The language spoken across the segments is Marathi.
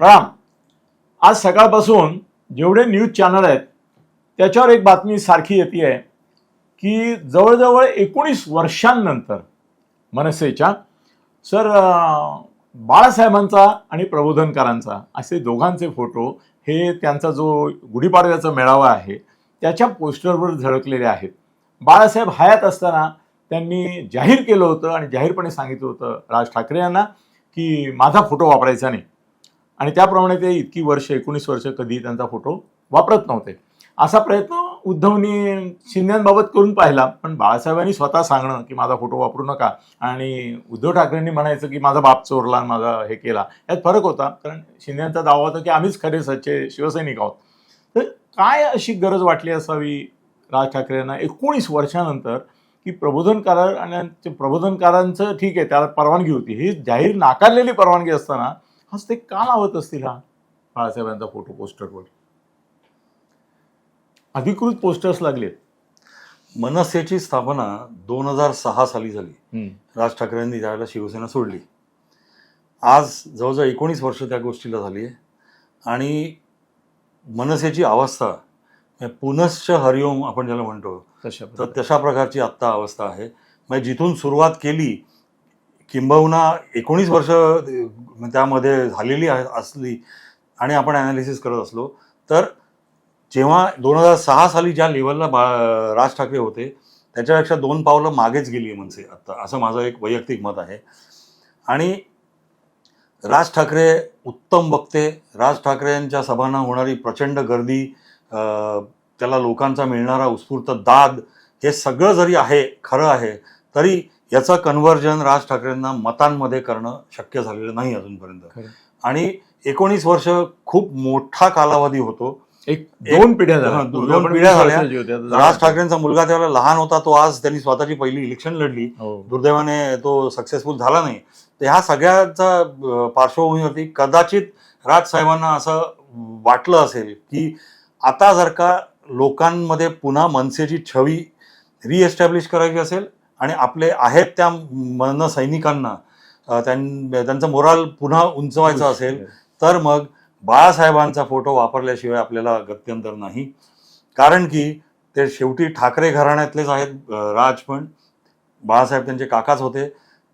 प्रणाम आज सकाळपासून जेवढे न्यूज चॅनल आहेत त्याच्यावर एक बातमी सारखी येते आहे की जवळजवळ एकोणीस वर्षांनंतर मनसेच्या सर बाळासाहेबांचा आणि प्रबोधनकारांचा असे दोघांचे फोटो हे त्यांचा जो गुढीपाडव्याचा मेळावा आहे त्याच्या पोस्टरवर झळकलेले आहेत. बाळासाहेब हयात असताना त्यांनी जाहीर केलं होतं आणि जाहीरपणे सांगितलं होतं राज ठाकरे यांना की माझा फोटो वापरायचा नाही. आणि त्याप्रमाणे ते इतकी वर्ष एकोणीस वर्ष कधी त्यांचा फोटो वापरत नव्हते. असा प्रयत्न उद्धवनी शिंद्यांबाबत करून पाहिला पण बाळासाहेबांनी स्वतः सांगणं की माझा फोटो वापरू नका आणि उद्धव ठाकरेंनी म्हणायचं की माझा बाप चोरला आणि माझा हे केला यात फरक होता. कारण शिंद्यांचा दावा होता की आम्हीच खरे सच्चे शिवसैनिक आहोत. तर काय अशी गरज वाटली असावी राज ठाकरे यांना एकोणीस वर्षानंतर की प्रबोधनकार आणि ते प्रबोधनकारांचं ठीक आहे त्याला परवानगी होती. ही जाहीर नाकारलेली परवानगी असताना हाच ते का लावत असतील हा? बाळासाहेबांचा फोटो पोस्टरवर. अधिकृत पोस्टर्स लागलेत. मनसेची स्थापना दोन हजार सहा साली झाली. राज ठाकरेंनी त्यावेळेला शिवसेना सोडली. आज जवळजवळ एकोणीस वर्ष त्या गोष्टीला झाली आहे. आणि मनसेची अवस्था म्हणजे पुनश्च हरिओम आपण ज्याला म्हणतो तशा तर. तशा प्रकारची आत्ता अवस्था आहे. म्हणजे जिथून सुरुवात केली किंबहुना एकोणीस वर्ष त्यामध्ये झालेली असली आणि आपण ॲनालिसिस करत असलो तर जेव्हा दोन हजार सहा साली ज्या लेवलला बा राज ठाकरे होते त्याच्यापेक्षा दोन पावलं मागेच गेली आहे मनसे आत्ता असं माझं एक वैयक्तिक मत आहे. आणि राज ठाकरे उत्तम वक्ते राज ठाकरेंच्या सभांना होणारी प्रचंड गर्दी त्याला लोकांचा मिळणारा उत्स्फूर्त दाद हे सगळं जरी आहे खरं आहे तरी याचं कन्व्हर्जन राज ठाकरेंना मतांमध्ये करणं शक्य झालेलं नाही अजूनपर्यंत. आणि एकोणीस वर्ष खूप मोठा कालावधी होतो एक दोन पिढ्या दोन- पिढ्या झाल्या. राज ठाकरेंचा मुलगा त्यावेळेला लहान होता तो आज त्यांनी स्वतःची पहिली इलेक्शन लढली हो. दुर्दैवाने तो सक्सेसफुल झाला नाही तर ह्या सगळ्याचा पार्श्वभूमीवरती कदाचित राज साहेबांना असं वाटलं असेल की आता जर का लोकांमध्ये पुन्हा मनसेची छवी रिएस्टॅब्लिश करायची असेल आणि आपले आहेत त्या मन सैनिकांना त्यांचं मोराल पुन्हा उंचवायचं असेल तर मग बाळासाहेबांचा फोटो वापरल्याशिवाय आपल्याला गत्यंतर नाही. कारण की ते शेवटी ठाकरे घराण्यातलेच आहेत राज पण. बाळासाहेब त्यांचे काकाच होते.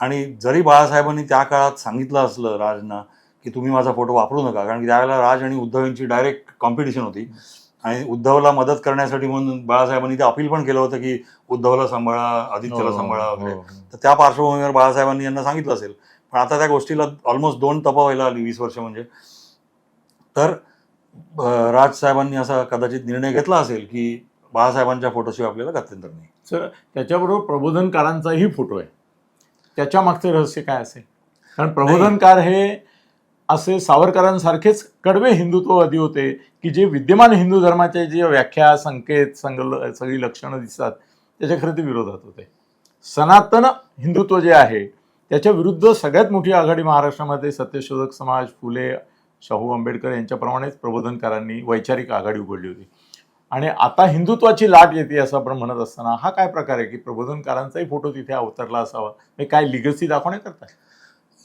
आणि जरी बाळासाहेबांनी त्या काळात सांगितलं असलं राजना की तुम्ही माझा फोटो वापरू नका कारण की त्यावेळेला राज आणि उद्धव यांची डायरेक्ट कॉम्पिटिशन होती. आणि उद्धवला मदत करण्यासाठी म्हणून बाळासाहेबांनी ते अपील पण केलं होतं की उद्धवला सांभाळा आदित्यला हो, सांभाळा हो, वगैरे. हो. तर त्या पार्श्वभूमीवर बाळासाहेबांनी यांना सांगितलं असेल. पण आता त्या गोष्टीला ऑलमोस्ट दोन तपा व्हायला आली वीस वर्ष म्हणजे. तर राजसाहेबांनी असा कदाचित निर्णय घेतला असेल की बाळासाहेबांच्या फोटोशिवाय आपल्याला गत्यंतर नाही. सर त्याच्याबरोबर प्रबोधनकारांचाही फोटो आहे. त्याच्या मागचे रहस्य काय असेल? कारण प्रबोधनकार हे असे सावरकरांसारखेच कडवे हिंदुत्ववादी होते की जे विद्यमान हिंदू धर्माच्या जे व्याख्या संकेत संगल सगळी लक्षणं दिसतात त्याच्या खरं ते विरोधात होते. सनातन हिंदुत्व जे आहे त्याच्या विरुद्ध सगळ्यात मोठी आघाडी महाराष्ट्रामध्ये सत्यशोधक समाज फुले शाहू आंबेडकर यांच्याप्रमाणेच प्रबोधनकारांनी वैचारिक आघाडी उघडली होती. आणि आता हिंदुत्वाची लाट येते असं आपण म्हणत असताना हा काय प्रकार आहे की प्रबोधनकारांचाही फोटो तिथे अवतरला असावा? हे काय लिगसी दाखवण्याकरता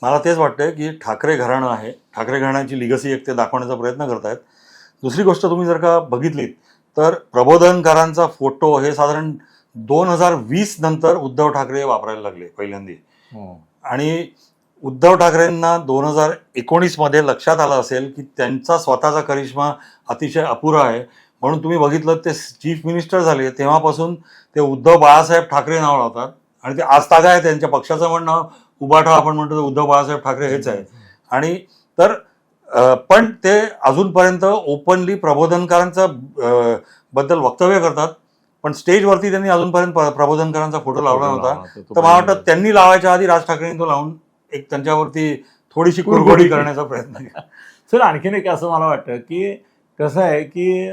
मला तेच वाटतं की ठाकरे घराणं आहे. ठाकरे घराण्याची लिगसी एक ते दाखवण्याचा प्रयत्न करतायत. दुसरी गोष्ट तुम्ही जर का बघितलीत तर प्रबोधनकारांचा फोटो हे साधारण दोन हजार वीस नंतर उद्धव ठाकरे वापरायला लागले पहिल्यांदा. आणि उद्धव ठाकरेंना दोन हजार एकोणीसमध्ये लक्षात आलं असेल की त्यांचा स्वतःचा करिश्मा अतिशय अपुरा आहे. म्हणून तुम्ही बघितलं ते चीफ मिनिस्टर झाले तेव्हापासून ते उद्धव बाळासाहेब ठाकरे नाव लावतात आणि ते आजतागा आहे त्यांच्या पक्षाचं म्हणणं उभाठा आपण म्हणतो ते उद्धव बाळासाहेब ठाकरे हेच आहे. आणि तर पण ते अजूनपर्यंत ओपनली प्रबोधनकारांचा बद्दल वक्तव्य करतात. पण स्टेजवरती त्यांनी अजूनपर्यंत प्र- प्रबोधनकारांचा फोटो लावला नव्हता. तर मला वाटतं त्यांनी लावायच्या आधी राज ठाकरेंनी तो लावून एक त्यांच्यावरती थोडीशी कुरघोडी करण्याचा प्रयत्न केला. सर आणखीन एक असं मला वाटतं की कसं आहे की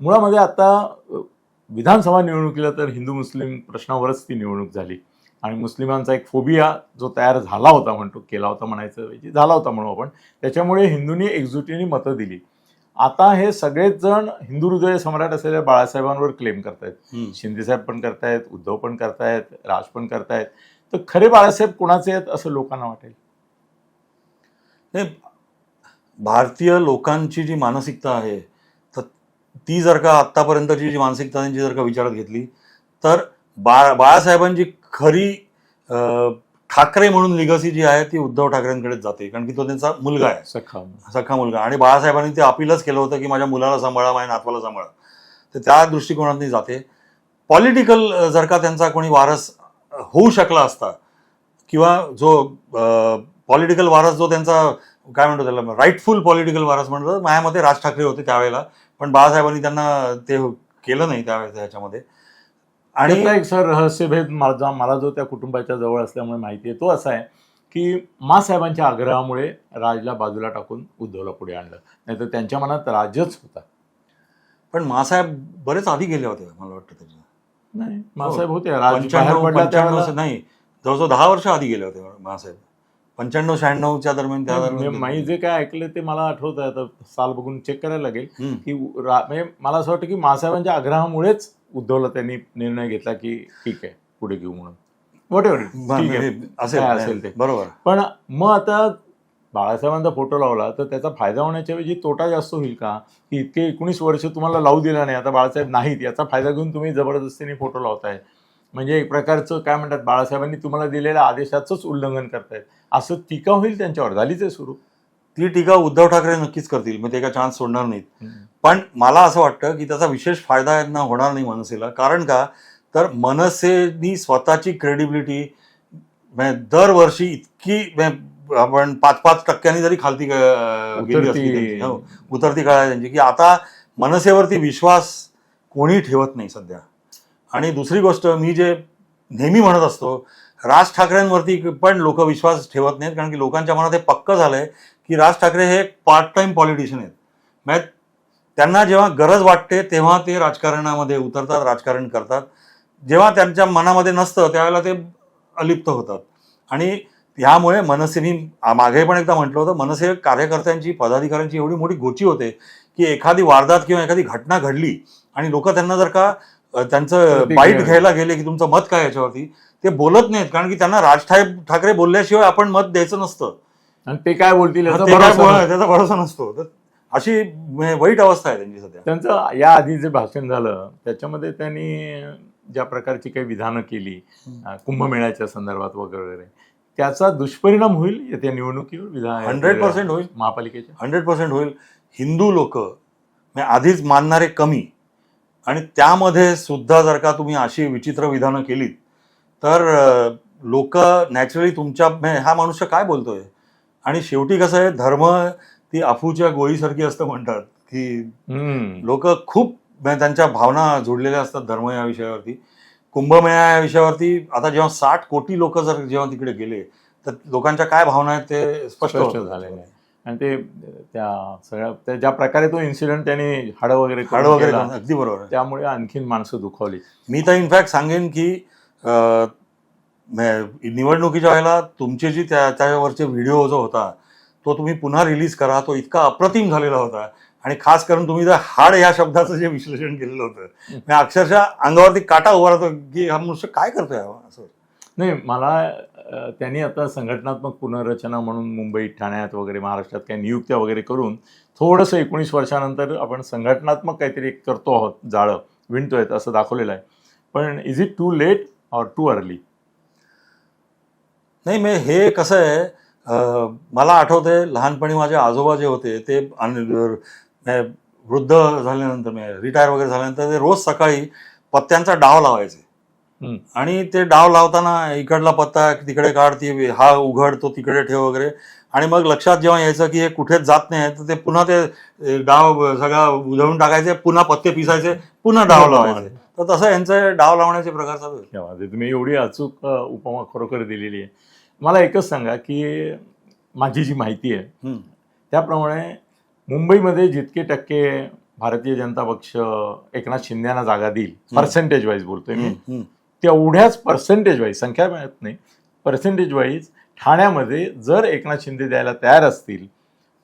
मुळामध्ये आता विधानसभा निवडणुकीला तर हिंदू मुस्लिम प्रश्नावरच ती निवडणूक झाली. आणि मुस्लिमांचा एक फोबिया जो तयार झाला होता म्हणतो केला होता म्हणायचं ऐवजी झाला होता म्हणू आपण त्याच्यामुळे हिंदूंनी एकजुटीने मतं दिली. आता हे सगळेच जण हिंदू हृदय सम्राट असलेल्या बाळासाहेबांवर क्लेम करतायत. शिंदेसाहेब पण करतायत उद्धव पण करतायत राज पण करतायत. तर खरे बाळासाहेब कोणाचे आहेत असं लोकांना वाटेल? नाही भारतीय लोकांची जी मानसिकता आहे तर ती जर का आत्तापर्यंतची जी मानसिकता त्यांची जर का विचारात घेतली तर बा बाळासाहेबांची खरी ठाकरे म्हणून लिगसी जी आहे ती उद्धव ठाकरेंकडेच जाते. कारण की तो त्यांचा मुलगा आहे. सखा सख्खा मुलगा. आणि बाळासाहेबांनी ते अपीलच केलं होतं की माझ्या मुलाला सांभाळा माझ्या नातवाला सांभाळा. तर त्या दृष्टिकोनातून जाते. पॉलिटिकल जर का त्यांचा कोणी वारस होऊ शकला असता किंवा जो पॉलिटिकल वारस जो त्यांचा काय म्हणतो त्याला राईटफुल पॉलिटिकल वारस म्हणतो माझ्या मते राज ठाकरे होते त्यावेळेला. पण बाळासाहेबांनी त्यांना ते केलं नाही त्यावेळेस ह्याच्यामध्ये आणि एक सर रहस्यभेद माझा मला जो त्या कुटुंबाच्या जवळ असल्यामुळे माहिती आहे तो असा आहे की मासाहेबांच्या आग्रहामुळे राजला बाजूला टाकून उद्धवला पुढे आणलं. नाहीतर त्यांच्या मनात राजच होता. पण मासाहेब बरेच आधी गेले होते मला वाटतं त्याच्या नाही मासाहेब होते. राज नाही. जवळजवळ दहा वर्ष आधी गेले होते महासाहेब पंच्याण्णव शहाण्णवच्या दरम्यान त्या मी दरम्यान मी जे काय ऐकलं ते मला आठवत आहे आता साल बघून चेक करायला लागेल. की म्हणजे मला असं वाटतं की मासाहेबांच्या आग्रहामुळेच उद्धवला त्यांनी निर्णय घेतला की ठीक आहे पुढे घेऊ म्हणून. असेल असेल ते. बरोबर. पण मग आता बाळासाहेबांचा फोटो लावला तर त्याचा फायदा होण्याच्या ऐवजी तोटा जास्त होईल का? की इतके एकोणीस वर्ष तुम्हाला लावू दिला नाही आता बाळासाहेब नाहीत याचा फायदा घेऊन तुम्ही जबरदस्तीने फोटो लावताय. म्हणजे एक प्रकारचं काय म्हणतात बाळासाहेबांनी तुम्हाला दिलेल्या आदेशाचंच उल्लंघन करतायत. असं टीका होईल त्यांच्यावर झालीच आहे सुरू. ती टीका उद्धव ठाकरे नक्कीच करतील मग ते काय चान्स सोडणार नाहीत. पण मला असं वाटतं की त्याचा विशेष फायदा यांना होणार नाही मनसेला कारण का? तर मनसेनी स्वतःची क्रेडिबिलिटी दरवर्षी इतकी आपण पाच पाच टक्क्यांनी जरी खालती गेली असली उतरती. हो, उतरती काळ त्यांची की आता मनसेवरती विश्वास कोणी ठेवत नाही सध्या. आणि दुसरी गोष्ट मी जे नेहमी म्हणत असतो राज ठाकरेंवरती पण लोक विश्वास ठेवत नाहीत कारण की लोकांच्या मनात हे पक्क झालंय की राज ठाकरे हे एक पार्ट टाइम पॉलिटिशियन आहेत. म्हणजे त्यांना जेव्हा गरज वाटते तेव्हा ते राजकारणामध्ये उतरतात राजकारण करतात. जेव्हा त्यांच्या मनामध्ये नसतं त्यावेळेला ते अलिप्त होतात. आणि ह्यामुळे मनसे मी मागे पण एकदा म्हटलं होतं मनसे कार्यकर्त्यांची पदाधिकाऱ्यांची एवढी मोठी गोची होते की एखादी वारदात किंवा एखादी घटना घडली आणि लोक त्यांना जर का त्यांचं. बाईट घ्यायला गेले की तुमचं मत काय याच्यावरती ते बोलत नाहीत. कारण की त्यांना राज ठाकरे बोलल्याशिवाय आपण मत द्यायचं नसतं. आणि ते काय बोलतील याचा ते काय भरोसा बोल- नाही. त्याचा भरोसा नसतो. तर अशी म्हणजे वाईट अवस्था आहे त्यांची सध्या. त्यांचं या आधी जे भाषण झालं त्याच्यामध्ये त्यांनी ज्या प्रकारची काही विधानं केली अं, कुंभमेळ्याच्या संदर्भात वगैरे त्याचा दुष्परिणाम होईल येत्या निवडणुकीवर विधान हंड्रेड पर्सेंट होईल. महापालिकेच्या? हंड्रेड पर्सेंट होईल. हिंदू लोक आधीच मानणारे कमी. आणि त्यामध्ये सुद्धा जर का तुम्ही अशी विचित्र विधानं केलीत तर लोक नॅचरली तुमच्या म्हणजे हा मनुष्य काय बोलतोय? आणि शेवटी कसं आहे धर्म ती अफूच्या गोळीसारखी असतं म्हणतात की. लोक खूप म्हणजे त्यांच्या भावना जोडलेल्या असतात धर्म या विषयावरती कुंभमेळा या विषयावरती आता जेव्हा साठ कोटी लोक जर जेव्हा तिकडे गेले तर लोकांच्या काय भावना आहेत ते स्पष्ट. झालेलं आहे आणि ते त्या सगळ्या त्या ज्या प्रकारे तो इन्सिडेंट त्यांनी हाडं वगैरे हाड वगैरे अगदी बरोबर. त्यामुळे आणखीन माणसं दुखावली मी तर इनफॅक्ट सांगेन की निवडणुकीच्या वेळेला तुमचे जी त्या त्याच्यावरचे व्हिडिओ जो होता तो तुम्ही पुन्हा रिलीज करा तो इतका अप्रतिम झालेला होता. आणि खास करून तुम्ही जर हाड या शब्दाचं जे विश्लेषण केलेलं होतं अक्षरशः अंगावरती काटा उभा राहतो की हा मनुष्य काय करतोय असं. नाही मला त्यांनी आता संघटनात्मक पुनर्रचना म्हणून मुंबईत ठाण्यात वगैरे महाराष्ट्रात काही नियुक्त्या वगैरे करून थोडंसं एकोणीस वर्षानंतर आपण संघटनात्मक काहीतरी करतो आहोत जाळं विणतोय असं दाखवलेलं आहे. पण is it too late or too early नाही मी हे कसं आहे मला आठवतंय लहानपणी माझे आजोबा जे होते ते वृद्ध झाल्यानंतर रिटायर वगैरे झाल्यानंतर ते रोज सकाळी पत्त्यांचा डाव लावायचे. आणि ते डाव लावताना इकडला पत्ता तिकडे काढ ती हा उघड तो तिकडे ठेव वगैरे. आणि मग लक्षात जेव्हा यायचं की हे कुठेच जात नाही तर ते पुन्हा ते डाव सगळा उधळून टाकायचे पुन्हा पत्ते पिसायचे पुन्हा डाव लावायचे. तर तसं यांचं डाव लावण्याचे प्रकार चालू आहेत. तुम्ही एवढी अचूक उपमा खरोखर दिलेली आहे मला एकच सांगा की माझी जी माहिती आहे. त्याप्रमाणे मुंबईमध्ये जितके टक्के भारतीय जनता पक्ष एकनाथ शिंदेना जागा देईल पर्सेंटेज वाईज बोलतोय मी. तेवढ्याच पर्सेंटेज वाईज संख्या मिळत नाही पर्सेंटेज वाईज ठाण्यामध्ये जर एकनाथ शिंदे द्यायला तयार असतील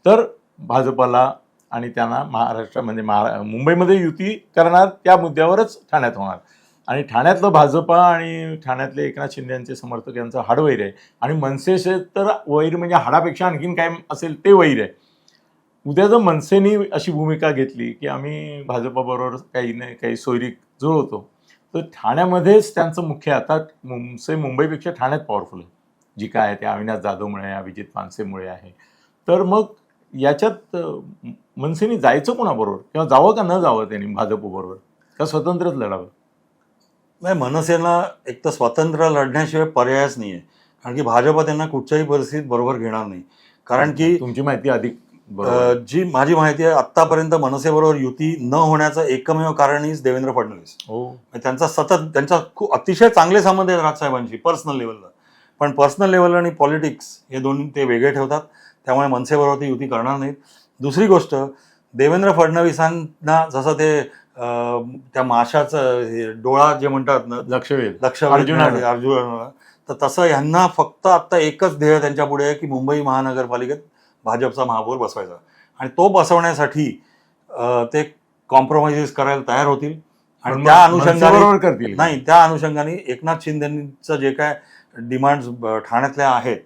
तर भाजपला आणि त्यांना महाराष्ट्र म्हणजे महारा मुंबईमध्ये युती करणार त्या मुद्द्यावरच ठाण्यात होणार. आणि ठाण्यातलं भाजपा आणि ठाण्यातले एकनाथ शिंदे यांचे समर्थक यांचं हाडवैर आहे. आणि मनसेचे तर वैर म्हणजे हाडापेक्षा आणखीन काय असेल ते वैर आहे. उद्या जर मनसेनी अशी भूमिका घेतली की आम्ही भाजपाबरोबर काही नाही काही सोयरी जुळवतो तर ठाण्यामध्येच त्यांचं मुख्य आता मुंसे मुंबईपेक्षा ठाण्यात पॉवरफुल आहे. जी काय आहे ते अविनाश जाधवमुळे अभिजित पानसेमुळे आहे. तर मग याच्यात मनसेनी जायचं कोणाबरोबर? किंवा जावं का न जावं त्यांनी भाजपबरोबर का स्वतंत्रच लढावं? नाही मनसेला एक तर स्वतंत्र लढण्याशिवाय पर्यायच नाही आहे कारण की भाजप त्यांना कुठच्याही परिस्थितीत बरोबर घेणार नाही. कारण की तुमची माहिती अधिक जी माझी माहिती आहे आतापर्यंत मनसेबरोबर युती न होण्याचं एकमेव कारण हीच देवेंद्र फडणवीस. हो. म्हणजे त्यांचा सतत त्यांचा खूप अतिशय चांगले संबंध आहेत राजसाहेबांशी पर्सनल लेवलला पण पर्सनल लेवल आणि पॉलिटिक्स हे दोन्ही ते वेगळे ठेवतात. त्यामुळे मनसेबरोबर ते युती करणार नाहीत. दुसरी गोष्ट देवेंद्र फडणवीसांना जसं ते त्या माशाचं डोळा जे म्हणतात ना लक्ष लक्ष. वेधण्यासाठी अर्जुन तर तसं यांना फक्त आता एकच ध्येय त्यांच्या पुढे आहे की मुंबई महानगरपालिकेत भाजपचा महापौर बसवायचा. आणि तो बसवण्यासाठी ते कॉम्प्रोमाइजेस करायला तयार होतील. आणि त्या अनुषंगाने करतील. नाही त्या अनुषंगाने एकनाथ शिंदेचं जे काय डिमांड्स ठाण्यातल्या आहेत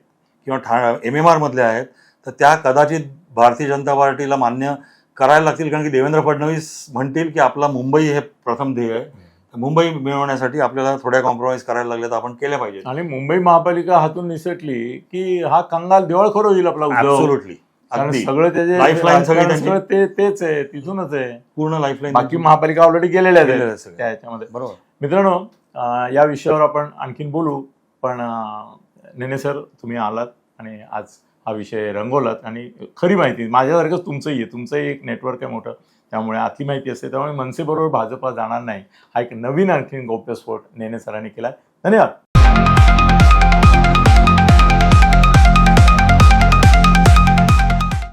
किंवा ठा एम एम आरमधल्या आहेत तर त्या कदाचित भारतीय जनता पार्टीला मान्य करायला लागतील कारण की देवेंद्र फडणवीस म्हणतील की आपला मुंबई हे प्रथम ध्येय आहे. मुंबई मिळवण्यासाठी आपल्याला थोड्या कॉम्प्रोमाइज करायला लागल्या तर आपण केल्या पाहिजे आणि मुंबई महापालिका हातून निसटली की हा कंगाल दिवाळखोर होईल आपला अगदी. सगळं त्याचे Lifeline सगळी ते तेच आहे तिथूनच आहे. पूर्ण लाईफलाईन बाकी महापालिका ऑलरेडी गेलेल्या गेलेल्या आहेत आहेत सगळ्या. त्या ह्याच्यामध्ये बरोबर. मित्रांनो या विषयावर आपण आणखीन बोलू पण नेने सर तुम्ही आलात आणि आज हा विषय रंगवलात. आणि खरी माहिती माझ्यासारखंच तुमचंही आहे. तुमचंही एक नेटवर्क आहे मोठं. त्यामुळे आतली माहिती असते. त्यामुळे मनसेबरोबर भाजपा जाणार नाही. हा एक नवीन आणखीन गौप्यस्फोट नेने सरांनी केला धन्यवाद.